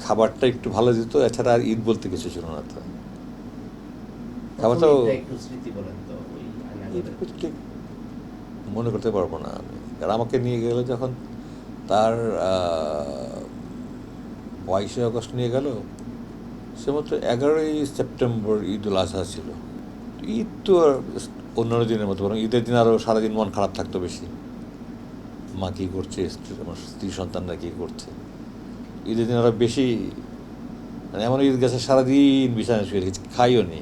খাবারটা একটু ভালো দিত এছাড়া আর ঈদ বলতে কিছু ছিল না তো। খাবারটাও মনে করতে পারব না আমি। আর আমাকে নিয়ে গেল যখন তার বাইশে আগস্ট নিয়ে গেল সে মতো এগারোই সেপ্টেম্বর ঈদ উল আজহা ছিল। ঈদ তো আর অন্যান্য দিনের মতো বরং ঈদের দিন আরও সারাদিন মন খারাপ থাকতো বেশি। মা কী করছে? স্ত্রী- আমার স্ত্রী সন্তানরা কী করছে? ঈদের দিন আরও বেশি মানে এমন ঈদ গেছে, সারাদিন বিছানায় শুয়ে রেখেছি, খাইও নি।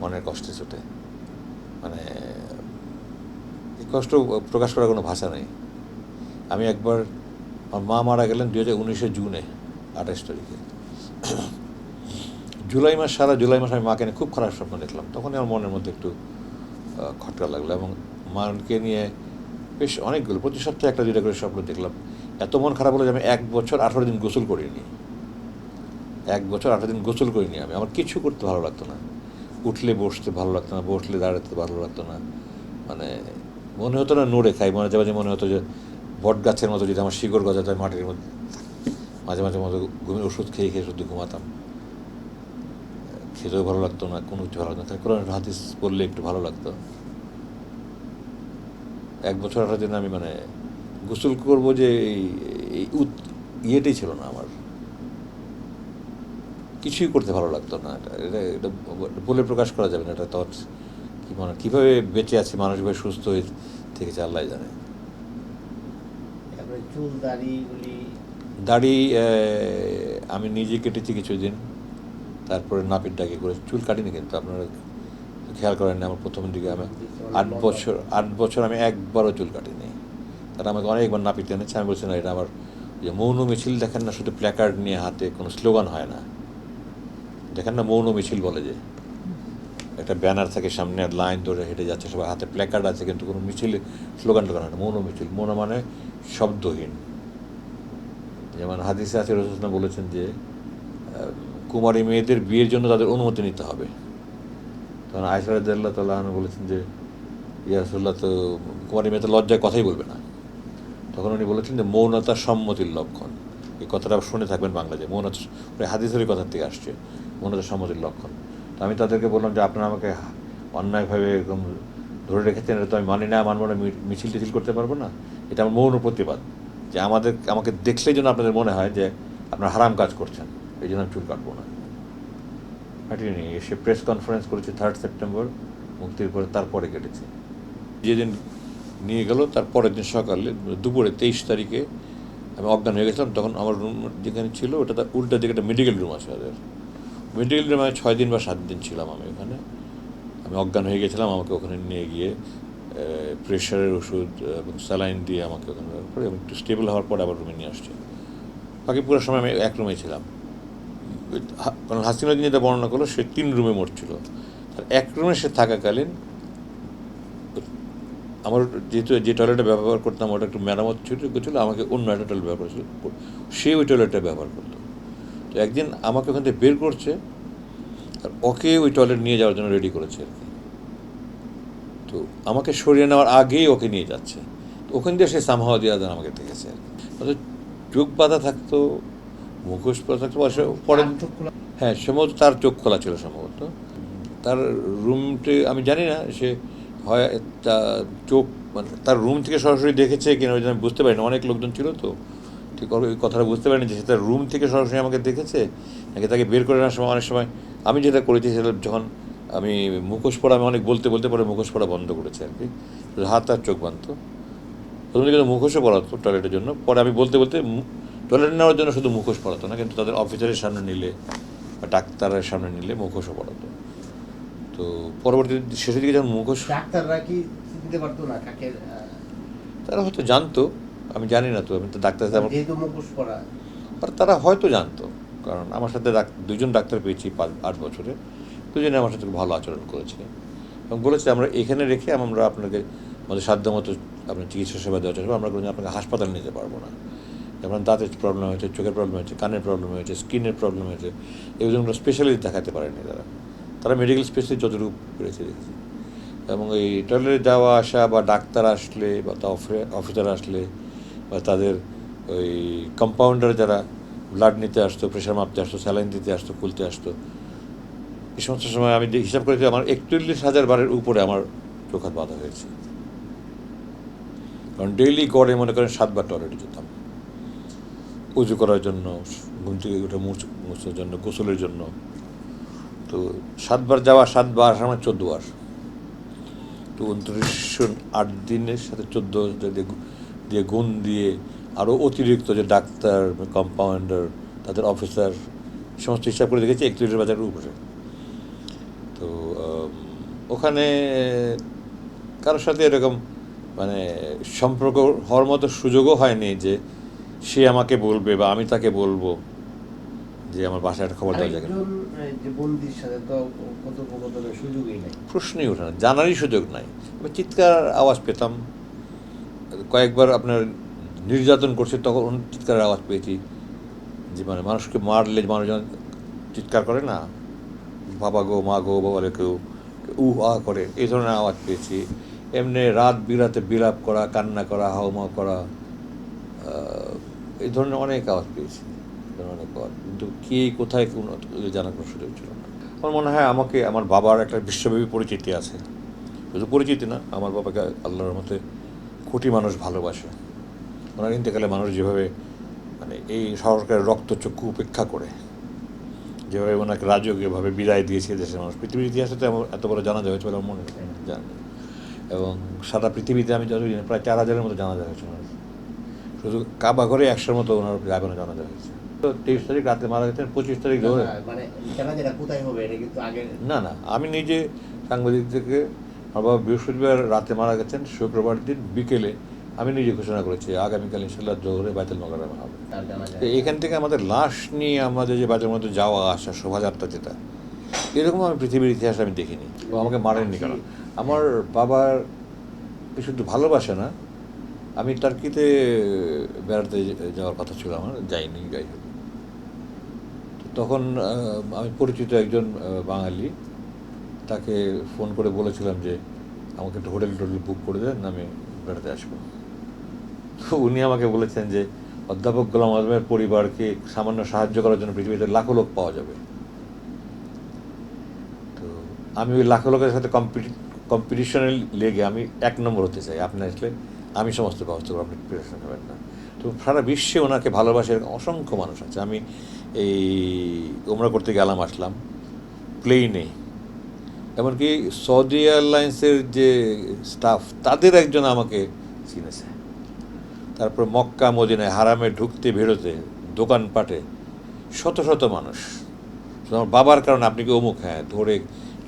মনের কষ্টে ছুটে। মানে এই কষ্ট প্রকাশ করার কোনো ভাষা নেই। আমি একবার, আমার মা মারা গেলেন দু হাজার উনিশে জুনে, আঠাশ তারিখে। জুলাই মাস, সারা জুলাই মাস আমি মাকে নিয়ে খুব খারাপ স্বপ্ন দেখলাম। তখন আমার মনের মধ্যে একটু খটকা লাগল এবং মাকে নিয়ে বেশ অনেকগুলো, প্রতি সপ্তাহে একটা দুইটা করে স্বপ্ন দেখলাম। এত মন খারাপ হলো যে আমি এক বছর আঠারো দিন গোসল করিনি। এক বছর আঠারো দিন গোসল করিনি আমি। আমার কিছু করতে ভালো লাগতো না। উঠলে বসতে ভালো লাগতো না, বসলে দাঁড়াতে ভালো লাগতো না। মানে মনে হতো না নড়ে খাই। মাঝে মাঝে মনে হতো যে বট গাছের মতো যদি আমার শিকড় গজাতে হয় মাটির মধ্যে মাঝে মাঝে মতো ঘুমের ওষুধ খেয়ে খেয়ে শুধু ঘুমাতাম। খেতেও ভালো লাগতো না, কোনো কিছু ভালো লাগতো না। কোরআন হাদিস পড়লে একটু ভালো লাগতো। এক বছর আঠারো দিন আমি মানে গোসল করব যে এই- ইয়েটাই ছিল না আমার। কিছুই করতে ভালো লাগতো না এটা। এটা এটা বলে প্রকাশ করা যাবে না এটা তো কি মানে কীভাবে বেঁচে আছে মানুষভাবে সুস্থ হয়ে থেকেছে আল্লাহ জানে। দাড়ি আমি নিজে কেটেছি কিছুদিন। তারপরে নাপিত ডাকে করে চুল কাটিনি কিন্তু আপনারা খেয়াল করেন না আমার প্রথম দিকে আমি আট বছর আট বছর আমি একবারও চুল কাটিনি। তারা আমাকে অনেকবার নাপিত এনেছে। আমি বলছি, না, এটা আমার যে মৌন মিছিল দেখেন না, শুধু প্ল্যাকার্ড নিয়ে হাতে কোনো স্লোগান হয় না। দেখেন না, মৌন মিছিল বলে যে। একটা ব্যানার থাকে সামনে, আর লাইন ধরে হেঁটে যাচ্ছে সবাই হাতে প্ল্যাকার্ড আছে, কিন্তু কোনো মিছিল স্লোগান টোগান হয় না। মৌন মিছিল, মৌন মানে শব্দহীন। যেমন হাদিসে আছে রসুলনা বলেছেন যে কুমারী মেয়েদের বিয়ের জন্য তাদের অনুমতি নিতে হবে। তখন আয়সারাদ্দাল্লাহ তাল্লাহ বলেছেন যে ইয়ারসুল্লাহ তো কুমারী মেয়ে তো লজ্জায় কথাই বলবে না। তখন উনি বলেছেন যে মৌনতা সম্মতির লক্ষণ। এই কথাটা শুনে থাকবেন বাংলাতে মৌনতা ওই হাদিসের এই কথার থেকে আসছে, মৌনতা সম্মতির লক্ষণ। তো আমি তাদেরকে বললাম যে আপনারা আমাকে অন্যায়ভাবে এরকম ধরে রেখেছেন, এটা তো আমি মানি না, মানবো না মিছিল টিছিল করতে পারব না। এটা আমার মৌন প্রতিবাদ। যে আমাদের, আমাকে দেখলেই যেন আপনাদের মনে হয় যে আপনারা হারাম কাজ করছেন, এই জন্য আমি চুল কাটবো না। কাটিনি এসে প্রেস কনফারেন্স করেছে থার্ড সেপ্টেম্বর মুক্তির পরে তারপরে কেটেছে। যেদিন নিয়ে গেল, তার পরের দিন সকালে দুপুরে তেইশ তারিখে আমি অজ্ঞান হয়ে গেছিলাম, তখন আমার রুম যেখানে ছিল ওটা তার উল্টা দিকে একটা মেডিকেল রুম আছে ওদের। মেডিকেল রুমে আমি ছয় দিন বা সাত দিন ছিলাম আমি ওখানে। আমি অজ্ঞান হয়ে গেছিলাম, আমাকে ওখানে নিয়ে গিয়ে প্রেশারের ওষুধ এবং স্যালাইন দিয়ে আমাকে ওখানে পরে এবং একটু স্টেবল হওয়ার পরে আবার রুমে নিয়ে আসছে। বাকি পুরো সময় আমি এক রুমে ছিলাম। কারণ হাসিনুদ্দিন যেটা বর্ণনা করল, সে তিন রুমে মরছিল। এক রুমে সে থাকাকালীন আমার যেহেতু যে টয়লেটটা ব্যবহার করতাম ওটা একটু মেরামত ছিল ছিল আমাকে অন্য একটা টয়লেট ব্যবহার করেছিল। সে ওই টয়লেটটা ব্যবহার করতো। তো একদিন আমাকে ওখান থেকে বের করছে আর ওকে ওই টয়লেট নিয়ে যাওয়ার জন্য রেডি করেছে আর কি। তো আমাকে সরিয়ে নেওয়ার আগেই ওকে নিয়ে যাচ্ছে। তো ওখান দিয়ে সে সামহাওয়া দিয়ে দেন আমাকে দেখেছে আর কি। অর্থাৎ চোখ বাঁধা থাকতো মুখোশ পরা থাকতো বা সে পরে হ্যাঁ সম্ভবত তার চোখ খোলা ছিল সম্ভবত। তার রুমটি আমি জানি না সে হয় তা চোখ মানে তার রুম থেকে সরাসরি দেখেছে কিনা ওই জন্য বুঝতে পারিনি। অনেক লোকজন ছিল তো। ঠিক ওই কথাটা বুঝতে পারিনি যে সে তার রুম থেকে সরাসরি আমাকে দেখেছে, নাকি তাকে বের করে আনার সময়, অনেক সময় আমি যেটা করেছি সেটা যখন আমি মুখোশ পড়া, আমি অনেক বলতে বলতে পরে মুখোশ পড়া বন্ধ করেছি আর কি। হাত আর চোখ বাঁধতো প্রথমে কিন্তু মুখোশও পড়াতো টয়লেটের জন্য, পরে আমি বলতে বলতে টয়লেট নেওয়ার জন্য শুধু মুখোশ পড়াতো না, কিন্তু তাদের অফিসারের সামনে নিলে বা ডাক্তারের সামনে নিলে মুখোশও পড়াতো। তো পরবর্তী শেষের দিকে যখন মুখোশ ডাক্তাররা কি চিনতে পারতো না কাকে তারা হয়তো জানতো আমি জানি না তো আমি তো ডাক্তার যেহেতু মুখোশ আর তারা হয়তো জানতো কারণ আমার সাথে দুজন ডাক্তার পেয়েছি পাঁচ আট বছরে দুজনে আমার সাথে ভালো আচরণ করেছে। এবং বলেছে আমরা এখানে রেখে আমরা আপনাকে আমাদের সাধ্য মতো আপনার চিকিৎসা সেবা দেওয়া করব। আমরা কোনো আপনাকে হাসপাতালে নিতে পারব না। যেমন দাঁতের প্রবলেম হয়েছে চোখের প্রবলেম হয়েছে কানের প্রবলেম হয়েছে স্কিনের প্রবলেম হয়েছে এগুলো স্পেশালিস্ট দেখাতে পারেনি তারা। তারা মেডিকেল স্পেশালিস্ট যতটুকু পেরেছে দেখেছি। এবং এই টয়লেটে যাওয়া আসা বা ডাক্তার আসলে বা তা অফিসার আসলে বা তাদের ওই কম্পাউন্ডার যারা ব্লাড নিতে আসতো প্রেশার মাপতে আসতো স্যালাইন দিতে আসতো, খুলতে আসতো, এই সমস্ত সময় আমি হিসাব করেছি আমার একচল্লিশ হাজার বারের উপরে আমার চোখ হাত বাঁধা হয়েছে। কারণ ডেইলি গড়ে মনে করেন সাতবার টয়লেটে যেতাম। উজু করার জন্য, ঘুম থেকে উঠে মুছ মুছার জন্য, গোসলের জন্য তো সাতবার যাওয়া, সাতবার আসার মানে চোদ্দ বার। তো উনত্রিশশো আট দিনের সাথে চোদ্দ দিয়ে গুণ দিয়ে আরও অতিরিক্ত যে ডাক্তার কম্পাউন্ডার তাদের অফিসার সমস্ত হিসাব করে দেখেছি একত্রিশ বাজারের উপরে। তো ওখানে কারোর সাথে এরকম মানে সম্পর্ক হওয়ার মতো সুযোগও হয়নি যে সে আমাকে বলবে বা আমি তাকে বলব। যে আমার বাসায় একটা খবর দেওয়া যায় যে বন্দির সাথে তো কথোপকথনের সুযোগই নাই। প্রশ্নই ওঠে না জানারই সুযোগ নাই। আমি চিৎকার আওয়াজ পেতাম। কয়েকবার আপনার নির্যাতন করছে তখন চিৎকারের আওয়াজ পেয়েছি। যে মানে মানুষকে মারলে মানুষজন চিৎকার করে না বাবা গো মা গো বলে কেউ উ আ করে এই ধরনের আওয়াজ পেয়েছি। এমনি রাত বিরাতে বিলাপ করা কান্না করা হাওমা করা এই ধরনের অনেক আওয়াজ পেয়েছি। অনেক আওয়াজ কিন্তু কে, কোথায়, কোন জানার কোনো সুযোগ ছিল না। আমার মনে হয় আমাকে, আমার বাবার একটা বিশ্বব্যাপী পরিচিতি আছে। শুধু পরিচিতি না, আমার বাবাকে আল্লাহর মতে কোটি মানুষ ভালোবাসে। ওনার ইন্তেকালে মানুষ যেভাবে মানে এই সরকারের রক্তচক্ষু উপেক্ষা করে, যেভাবে ওনাকে রাজকীয়ভাবে বিদায় দিয়েছে দেশের মানুষ। পৃথিবীর ইতিহাসে তো এত বড় জানাজা হয়েছে বলে আমার মনে জানি এবং সারা পৃথিবীতে আমি যত জানি, প্রায় চার হাজারের মতো জানাজা হয়েছে ওনার। শুধু কাবা ঘরে একশোর মতো ওনার আগুনে জানাজা হয়েছে। তো তেইশ তারিখ রাতে মারা গেছেন পঁচিশ তারিখ ধরে না, মানে না না আমি নিজে সাংবাদিক থেকে আমার বাবা বৃহস্পতিবার রাতে মারা গেছেন শুক্রবার দিন বিকেলে আমি নিজে ঘোষণা করেছি আগামীকাল ইনশাল্লাহ জোহরে বাইতুল মকরমে হবে। তো এখান থেকে আমাদের লাশ নিয়ে আমাদের যে বাজারের মধ্যে যাওয়া আসা শোভাযাত্রা যেটা এরকম আমি পৃথিবীর ইতিহাস আমি দেখিনি ও আমাকে মারেননি কেন? আমার বাবার শুধু ভালোবাসে না আমি টার্কিতে বেড়াতে যাওয়ার কথা ছিল আমার যাইনি যাই হোক। তখন আমি পরিচিত একজন বাঙালি। তাকে ফোন করে বলেছিলাম যে, আমাকে একটু হোটেল টোটেল বুক করে দেন, আমি বেড়াতে আসব। তো উনি আমাকে বলেছেন যে, অধ্যাপক গোলাম আজমের পরিবারকে সামান্য সাহায্য করার জন্য পৃথিবীতে লাখো লোক পাওয়া যাবে। তো আমি ওই লাখো লোকের সাথে কম্পিটিশনে লেগে আমি এক নম্বর হতে চাই। আপনি আসলে, আমি সমস্ত ব্যবস্থা করব, আপনি প্রিপারেশন না। তো সারা বিশ্বে ওনাকে ভালোবাসে এরকম অসংখ্য মানুষ আছে। আমি এই ওমরা করতে গেলাম আসলাম প্লেনে এমনকি সৌদি এয়ারলাইন্সের যে স্টাফ তাদের একজন আমাকে চিনেছে। তারপর মক্কা, মদিনায়, হারামে ঢুকতে, বেরোতে, দোকানপাটে শত শত মানুষ। আমার বাবার কারণে, আপনি কি অমুক? হ্যাঁ ধরে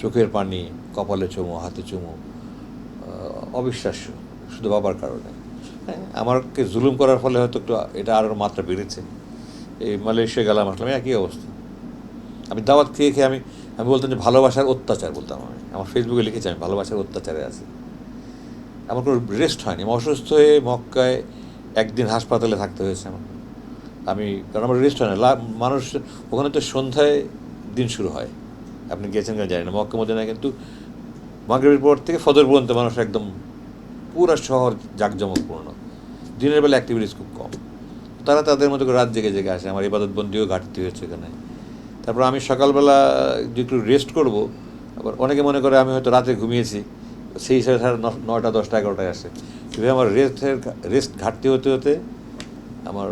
চোখের পানি, কপালে চুমু, হাতে চুমু অবিশ্বাস্য, শুধু বাবার কারণে। হ্যাঁ। জুলুম করার ফলে হয়তো একটু এটা আরও মাত্রা বেড়েছে। এই মালয়েশিয়া গেলাম, আসলাম, একই অবস্থা। আমি দাওয়াত খেয়ে খেয়ে আমি আমি বলতাম যে ভালোবাসার অত্যাচার বলতাম আমি। আমার ফেসবুকে লিখেছি আমি, ভালোবাসার অত্যাচারে আছি। আমার কোনো রেস্ট হয়নি। আমি অসুস্থ হয়ে মক্কায় একদিন হাসপাতালে থাকতে হয়েছে আমার। আমি, কারণ আমার রেস্ট হয় না। মানুষ, ওখানে তো সন্ধ্যায় দিন শুরু হয়। আপনি গেছেন কিনা জানি না। মক্কা, মদিনায় কিন্তু মাগরীবের পর থেকে ফজর পর্যন্ত মানুষ একদম পুরো শহর জাঁকজমকপূর্ণ। দিনের বেলা অ্যাক্টিভিটিস খুব কম। তারা তাদের মতো করে রাত জেগে জেগে আসে। আমার ইবাদতবন্দিও ঘাটতি হয়েছে এখানে। তারপর আমি সকালবেলা যে একটু রেস্ট করব, আবার অনেকে মনে করে আমি হয়তো রাতে ঘুমিয়েছি, সেই হিসাবে সাড়ে নটা দশটা, এগারোটায় আসে। কিন্তু আমার রেস্টের রেস্ট ঘাটতি হতে হতে আমার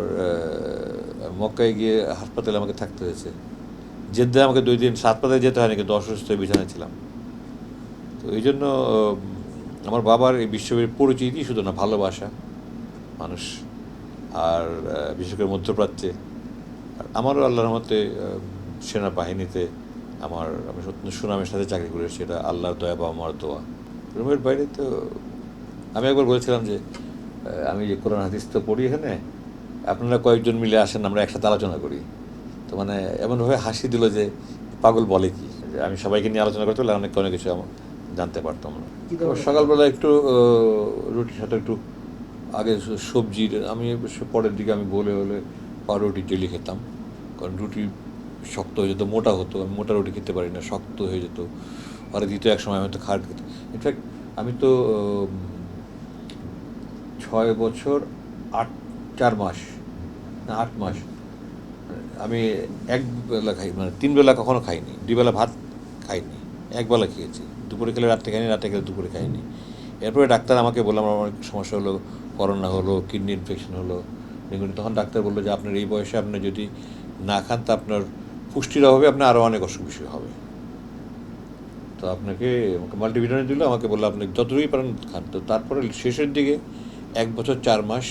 মক্কায় গিয়ে হাসপাতালে আমাকে থাকতে হয়েছে। জেদ্দায় আমাকে দুই দিন হাসপাতালে যেতে হয়নি, কিন্তু অসুস্থ হয়ে বিছানায় ছিলাম। তো এই জন্য আমার বাবার এই বিশ্বব্যাপী পরিচিতি শুধু না, ভালোবাসা। মানুষ। আর বিশেষ করে মধ্যপ্রাচ্যে। আর আমারও আল্লাহর মতে সেনাবাহিনীতে আমার আমি সত্য সুনামের সাথে চাকরি করে এসেছি। এটা আল্লাহর দয়া বা আমার দোয়া। রুমের বাইরে তো আমি একবার বলেছিলাম যে আমি যে কোরআন হাদিস তো পড়ি এখানে আপনারা কয়েকজন মিলে আসেন আমরা একসাথে আলোচনা করি। তো মানে এমনভাবে হাসি দিল যে পাগল বলে কি? যে আমি সবাইকে নিয়ে আলোচনা করতে পারলে অনেক অনেক কিছু আমার জানতে পারতাম না। সকালবেলা একটু রুটির সাথে একটু আগে সবজির আমি পরের দিকে আমি বলে বলে পাউরুটি জেলি খেতাম। কারণ রুটি শক্ত হয়ে যেত, মোটা হতো। আমি মোটা রুটি খেতে পারি না, শক্ত হয়ে যেত। আর দ্বিতীয় এক সময় আমি তো খাট খেতাম ইনফ্যাক্ট আমি তো ছয় বছর আট, চার মাস, না, আট মাস, আমি এক বেলা খাই মানে তিন বেলা কখনো খাইনি, দুই বেলা ভাত খাইনি এক বেলা খেয়েছি। দুপুরে খেলে রাত্রে খাইনি রাত্রে খেলে দুপুরে খাইনি। এরপরে ডাক্তার আমাকে বললাম আমার সমস্যা হলো করোনা হলো, কিডনি ইনফেকশন হলো ডেঙ্গু তখন ডাক্তার বলল যে, আপনার এই বয়সে আপনি যদি না খান, তা আপনার পুষ্টির অভাবে আপনার আরও অনেক অসুখ বিসুখ হবে। তো আপনাকে আমাকে মাল্টিভিটামিন দিল, আমাকে বলল, আপনি যতটুকুই পারেন খান। তো তারপরে শেষের দিকে এক বছর চার মাস,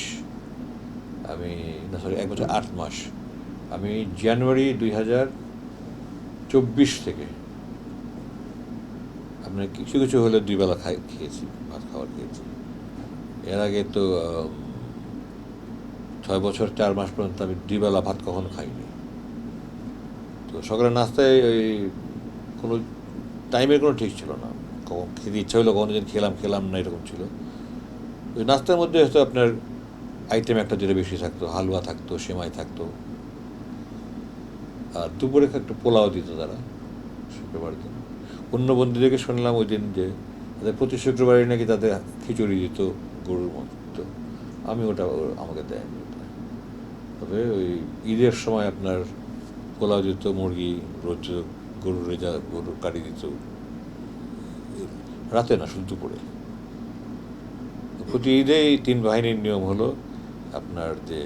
আমি, না সরি এক বছর আট মাস, আমি জানুয়ারি দুই হাজার চব্বিশ থেকে আপনার কিছু কিছু হলে দুই বেলা খাই, খেয়েছি, ভাত খাবার খেয়েছি। এর আগে তো ছয় বছর, চার মাস পর্যন্ত আমি দুই বেলা ভাত কখনো খাইনি। তো সকালে নাস্তায় ওই কোনো টাইমের কোনো ঠিক ছিল না। কখন খেতে ইচ্ছা হলো কখনো দিন খেলাম খেলাম না, এরকম ছিল। ওই নাস্তার মধ্যে হয়তো আপনার আইটেম একটা যেটা বেশি থাকতো, হালুয়া থাকতো, সেমাই থাকতো। আর দুপুরে একটু পোলাও দিত তারা শুক্রবার দিন অন্য বন্ধুদেরকে শুনলাম ওই দিন যে, তাদের প্রতি শুক্রবারে নাকি তাদের খিচুড়ি দিত। গরুর মতো। আমি ওটা আমাকে দেয়নি ওটা। তবে ওই ঈদের সময় আপনার পোলাও দিত মুরগি, রোজ গরুর রেজা, গরুর কাটি দিত। রাতে না শুধু দুপুরে প্রতি ঈদে এই তিন বাহিনীর নিয়ম হলো আপনার যে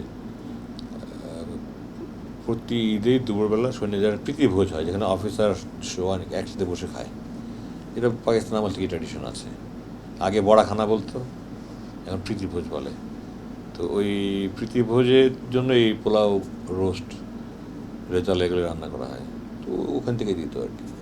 প্রতি ঈদেই দুপুরবেলা সন্ধ্যে প্রীতি ভোজ হয়, যেখানে অফিসার অনেক একসাথে বসে খায়। এটা পাকিস্তান আমল থেকে ট্র্যাডিশন আছে। আগে বড়াখানা বলতো। এখন প্রীতিভোজ বলে। তো ওই প্রীতিভোজের জন্য এই পোলাও রোস্ট রেজাল এগুলো রান্না করা হয়। তো ওখান থেকে দিত আর কি।